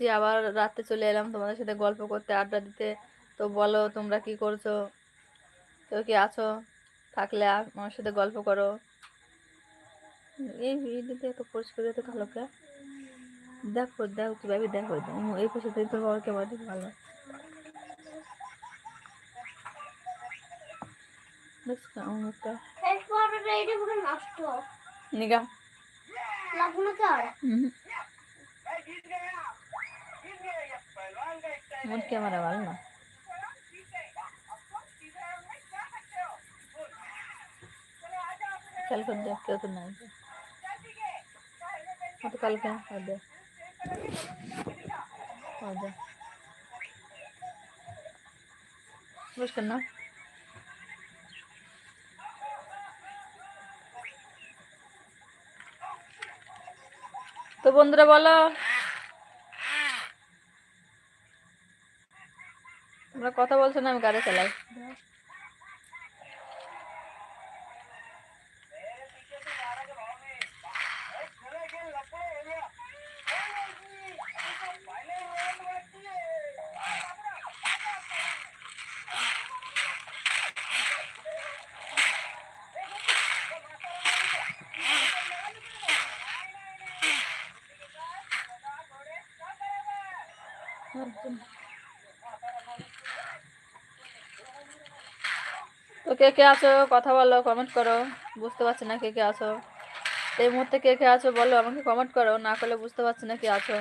দিয়ে আবার রাতে চলে এলাম তোমাদের সাথে গল্প করতে আড্ডা দিতে। তো বলো তোমরা কি করছ? কেউ কি আছো? থাকলে আমার সাথে গল্প করো। এই ভিডিওতে এত পরিষ্কার এত ভালো কে দেখো দেখো কীভাবে দেখো। এই পাশে তোর বাবার ক্যামেরাটি ভালো। কেমন একটা? ফেসবুকটা এটা পুরো নষ্ট নিগা লাগবো না তোর হুম মোট ক্যামেরা ভালো না কালকে দেখ কেউ তো নাই তো কালকে আর দেখ আর দেখ বুঝছেন না তো বন্ধুরা বলো তোমরা কথা বলছো না আমি গাড়ি চালাই। তো কে কে আছো? কথা বলো কমেন্ট করো। বুঝতে পারছি না কে কে আছো। এই মুহূর্তে কে কে আছো বলো, আমাকে কমেন্ট করো। না করলে বুঝতে পারছি না কে আছো।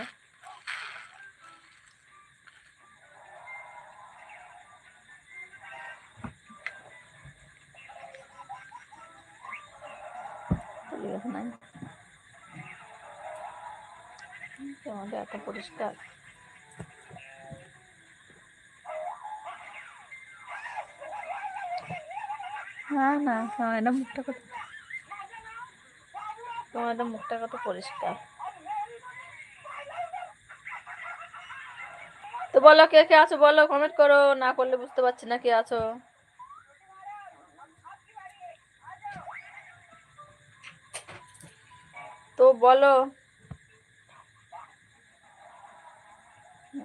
নাই আমাদের এত পরিষ্কার। না না হ্যাঁ এটা মুখটা কত? তোমার এটা মুখটা কত পরিষ্কার। তো বলো কে কে আছো বলো কমেন্ট করো না করলে বুঝতে পারছি না কে আছো। তো বলো।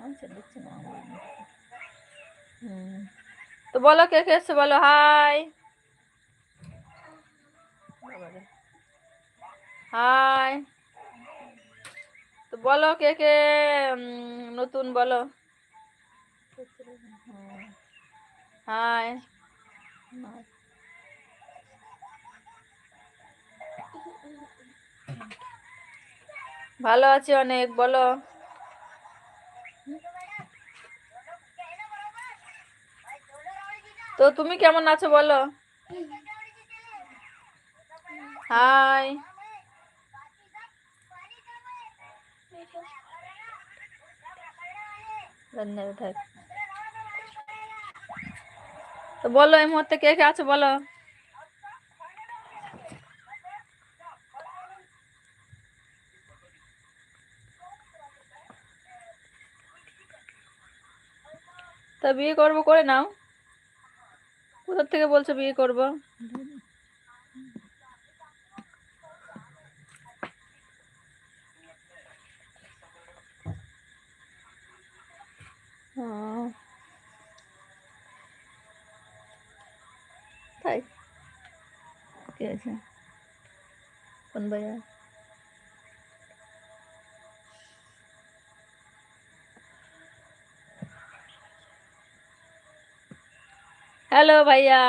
আচ্ছা, আমার। হুম। তো বলো কে কে এসছে বলো হাই হাই। তো বলো কে কে নতুন বলো। হাই। ভালো আছি অনেক, বলো। তো তুমি কেমন আছো, বলো। হাই। তো বলো, এই মুহূর্তে কে কে আছো, বলো। তা বিয়ে করব, করে নাও। কোথার থেকে বলছো বিয়ে করব? ও, তাই কে আছে কোন ভাইয়া হ্যালো ভাইয়া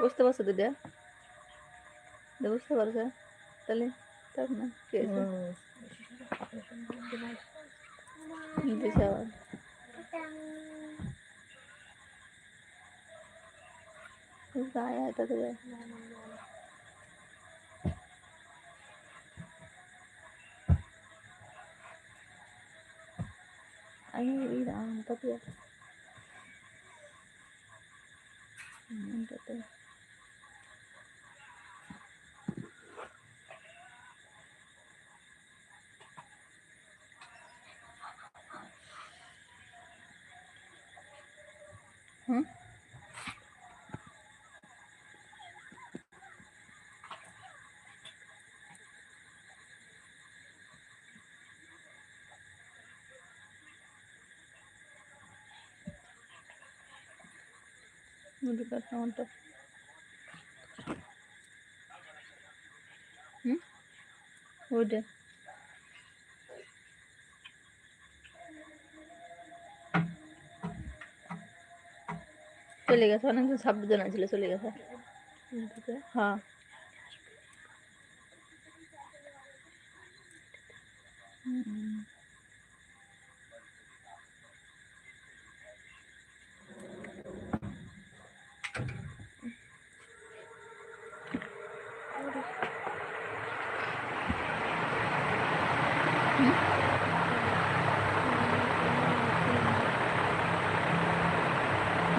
বুঝতে পারছো দিদি বুঝতে পারছো তাহলে তার না কে আছে দিশা आया था तुझे Ay, ang tapi ya. মুড়ি কাঠ টমেটো হুম? ওইটা চলে গেছে অনেকজন ছাব্বিশ জন ছিল চলে গেছে। হ্যাঁ। হুম।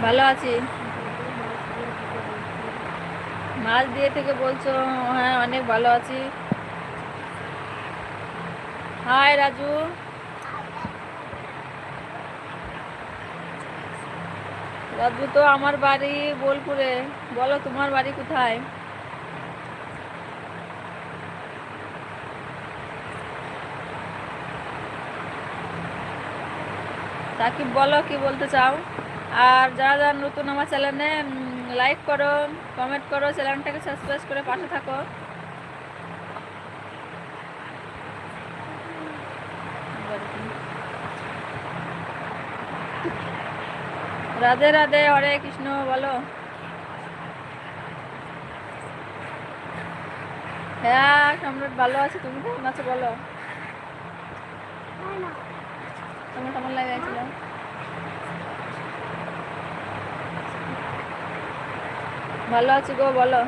ভালো আছি। মাছ দিয়ে থেকে বলছো হ্যাঁ অনেক ভালো আছি। হাই, রাজু। রাজু তো আমার বাড়ি বোলপুরে। বলো, তোমার বাড়ি কোথায়? সাকিব, বলো, কি বলতে চাও? আর যারা যারা নতুন আমার চ্যানেলে লাইক করো কমেন্ট করো চ্যানেলটাকে সাবস্ক্রাইব করে পাশে থাকো। রাধে রাধে হরে কৃষ্ণ বলো। হ্যাঁ সম্রাট ভালো আছে? তুমি কেমন আছো বলো। তোমার কেমন লাগাইছিল ভালো আছি গো বলো।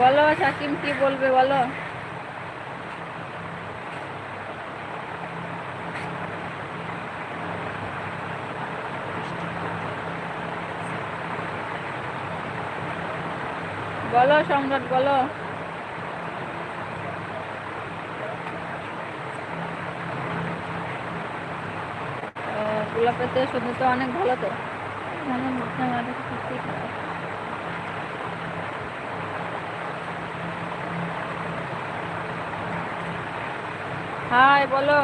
বলো সাকিম কি বলবে বলো। বলো সম্রাট বলো। গোলাপের শুধু তো অনেক ভালো তো। মানে। হাই বলো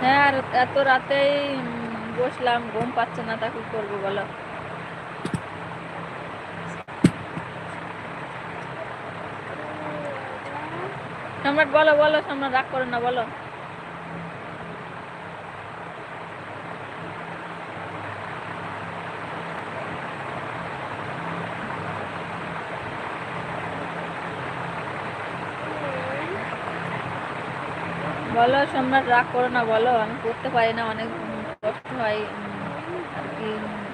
হ্যাঁ আর এত রাতেই বসলাম, ঘুম পাচ্ছে না, তা কি করব বলো? সম্রাট, বলো বলো, সম্রাট, রাগ করো না, বলো। বলো সম্রাট রাগ করো না, বলো। আমি করতে পারি না, অনেক কষ্ট হয় আর কি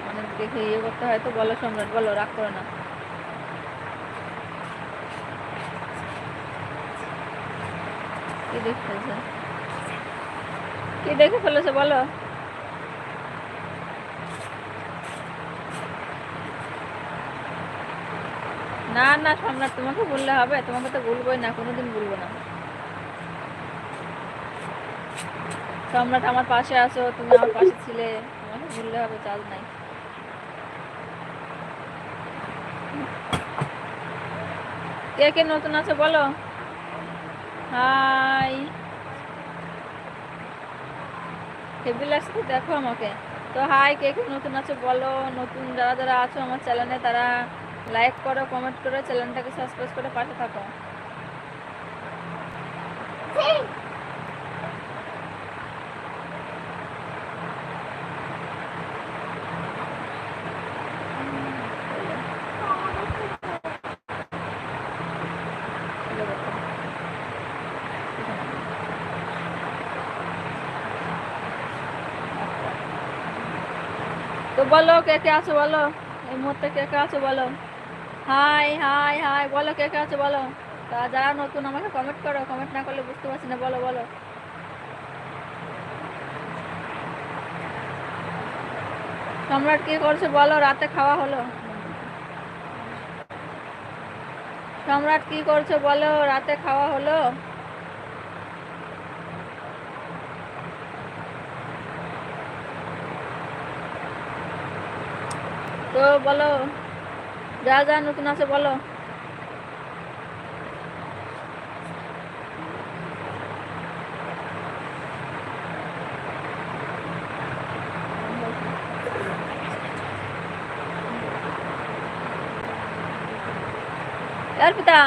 অনেক দেখে ইয়ে করতে হয়, তো বলো সম্রাট, বলো, রাগ করো না। কি দেখতেছে? কি দেখে ফেলেছে, বলো। না না, সম্রাট, তোমাকে বললে হবে, তোমাকে তো বলবোই না, কোনোদিন বলব না। সম্রাট আমার পাশে আসো তুমি আমার পাশে ছিলে তোমাকে ভুললে হবে চাল নাই। কে কে নতুন আছে বলো? হাই। টেবিল আসতে দেখো আমাকে। তো হাই, কে কে নতুন আছে বলো? নতুন যারা যারা আছো আমার চ্যানেলে তারা লাইক করো কমেন্ট করো চ্যানেলটাকে সাবস্ক্রাইব করে পাশে থাকো। কে কে আছো বলো? এই মুহূর্তে কে কে আছো বলো? হাই হাই হাই বলো কে কে আছো বলো? তা যারা নতুন আমাকে কমেন্ট করো কমেন্ট না করলে বুঝতে পারছি না, বলো বলো। সম্রাট কি করছ বলো, রাতে খাওয়া হলো। সম্রাট কি করছ বলো, রাতে খাওয়া হলো? তো বলো, যা যা নতুন আছে বলো। অর্পিতা,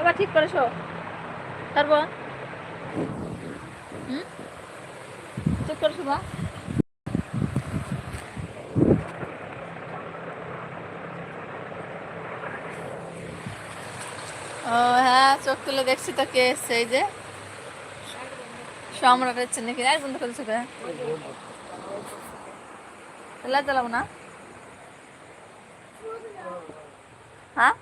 এবার ঠিক করেছ সর্ব হুম? ঠিক করেছ বা ও হ্যাঁ দেখছি তো কে এসছে, এই যে। সম্রাট হচ্ছে নাকি? আর বন্ধ করেছ লাইট জ্বালাবো না হ্যাঁ।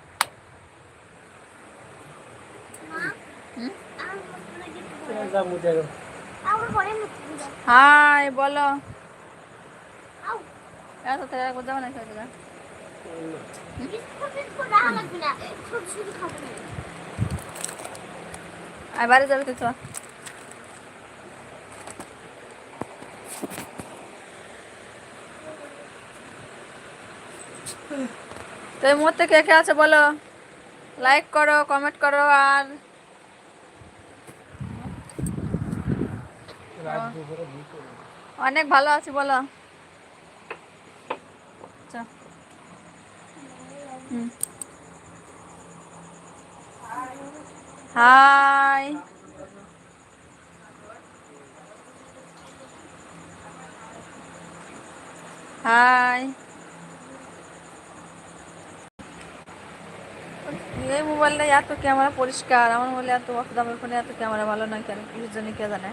হাই, বলো। এত যাব না। খেতে আর বাড়ি যাবে তো তো এই মুহূর্তে কে কে আছে বলো লাইক করো কমেন্ট করো আর অনেক ভালো আছি, বলো। হুম। হাই হাই এই মোবাইলটা এত ক্যামেরা পরিষ্কার। আমার মোবাইলে এত দামের ফোনে এত ক্যামেরা ভালো নয় কেন? কিসের জন্য কে জানে?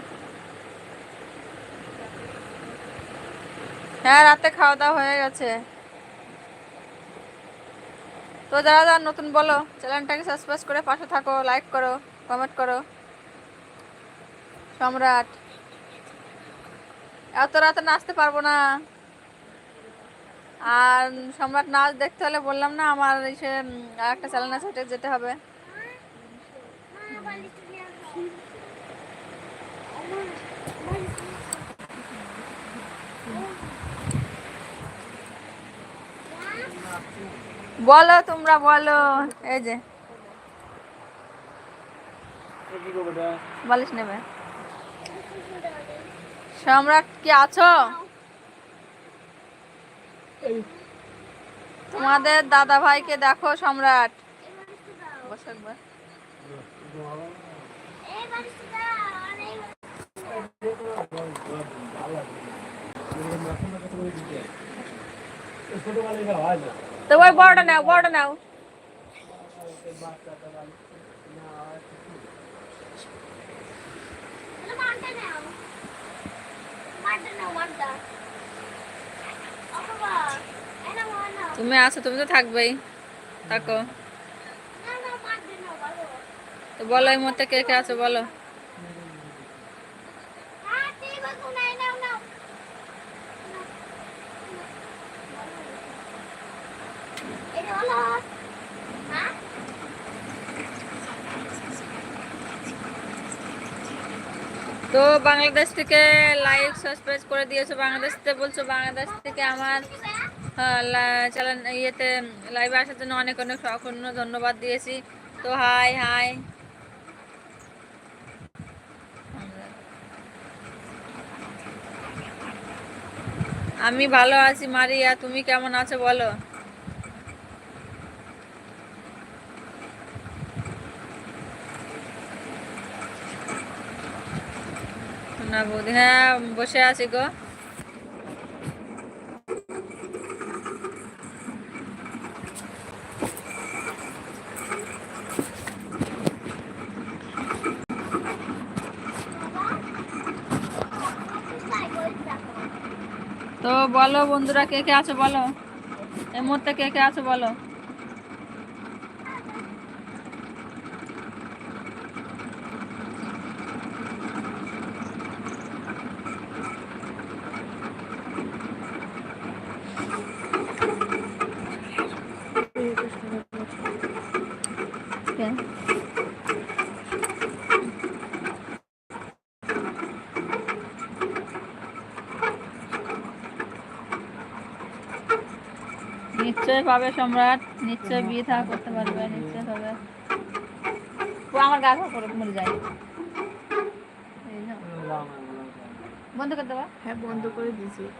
হ্যাঁ রাতে খাওয়া দাওয়া হয়ে গেছে। তো যারা যারা নতুন বলো চ্যানেলটাকে সাবস্ক্রাইব করে পাশে থাকো লাইক করো কমেন্ট করো। সম্রাট। এত রাতে নাচতে পারব না। আর সম্রাট নাচ দেখতে হলে বললাম না আমার এসে আর একটা চ্যানেল আছে যেতে হবে। মা, বালিশ বলো, তোমরা বলো। এই যে। বালিশ নেবে সম্রাট কি আছো? তোমাদের দাদা ভাইকে দেখো, সম্রাট। তো ওই বড়টা নাও বড়টা নাও। তুমি আছো তুমি তো থাকবেই থাকো। তো বলো এই কে কে আছো বলো হ্যাঁ, ঠিক আছে, নাও, নাও, নাও। এটা হলো, হ্যাঁ? তো বাংলাদেশ থেকে লাইভ সাবস্ক্রাইব করে দিয়েছ বাংলাদেশ থেকে বলছো, বাংলাদেশ থেকে আমার চ্যানেল ইয়েতে লাইভে আসার জন্য অনেক অনেক অখণ্য ধন্যবাদ দিয়েছি। তো হাই হাই আমি ভালো আছি মারিয়া, তুমি কেমন আছো বলো? না বৌদি? হ্যাঁ বসে আছি গো। তো বলো বন্ধুরা, কে কে আছো বলো? এই মুহূর্তে কে কে আছো বলো? নিশ্চয় পাবে সম্রাট নিশ্চয় বিয়ে থাকা করতে পারবে নিশ্চয় পাবে ও আমার গা ঘা করে মরে যায়। বন্ধ করে দেবা হ্যাঁ বন্ধ করে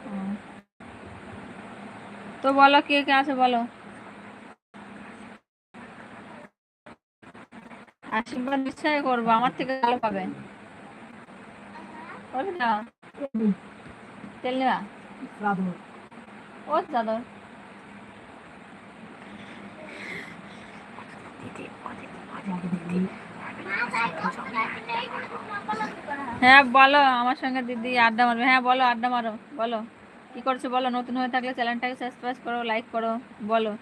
হুম। তো বলো কে কে আছে বলো? আশীর্বাদ নিশ্চয় করব আমার থেকে ভালো পাবে। না। তেল নেওয়া ও চাদর। হ্যাঁ বলো, আমার সঙ্গে দিদি আড্ডা মারবে। হ্যাঁ বলো, আড্ডা মারো, বলো। কি করছ, বলো? নতুন হয়ে থাকলে চ্যানেলটাকে সাবস্ক্রাইব করো লাইক করো, বলো।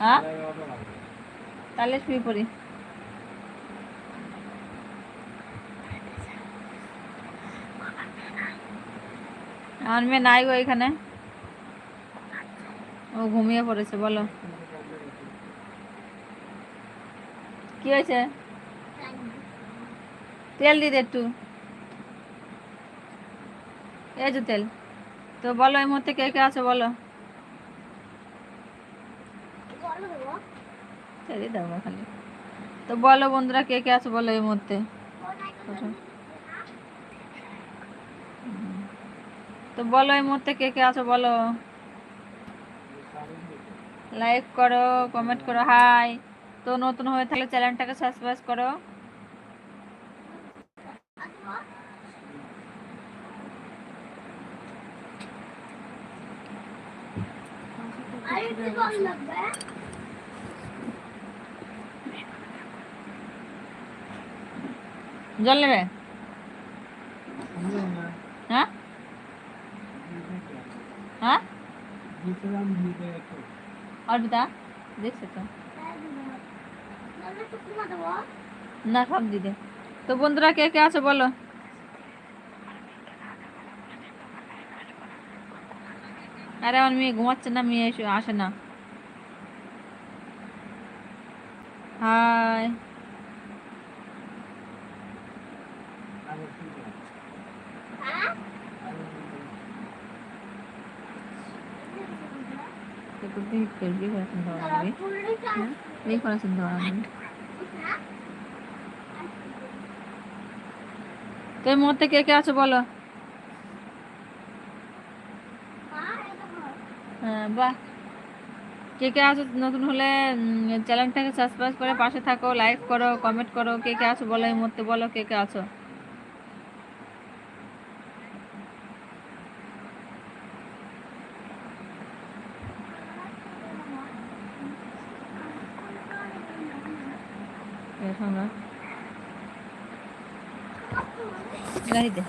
হ্যাঁ? তাহলে শুয়ে পড়ি। আমার নাই গো এখানে। ও ঘুমিয়ে পড়েছে, বলো। কি হয়েছে? তেল দিতে একটু। এই তেল। তো বলো, এই মুহূর্তে কে কে আছে বলো। খালি। তো বলো বন্ধুরা কে কে আছে বলো এই মুহূর্তে। তো বলো এই মুহূর্তে কে কে আছো, বলো। লাইক করো কমেন্ট করো হাই তো নতুন হয়ে থাকলে চ্যানেলটাকে সাবস্ক্রাইব করো। জল নেবে হ্যাঁ হ্যাঁ অর্পিতা, দেখছ তো? না সব দিদে। তো বন্ধুরা, কে কে আছে বলো? আরে, আমার মেয়ে ঘুমাচ্ছে না, মেয়ে আসে না। হাই। বিয়ে করেছেন তো আমাকে বিয়ে করেছেন তো আমাকে তো এই মুহূর্তে কে কে আছে বলো হ্যাঁ বাহ কে কে আছো নতুন হলে চ্যানেলটাকে সাবস্ক্রাইব করে পাশে থাকো লাইক করো কমেন্ট করো কে কে আছো বলো এই মুহূর্তে বলো কে কে আছো আমরা গাড়িতে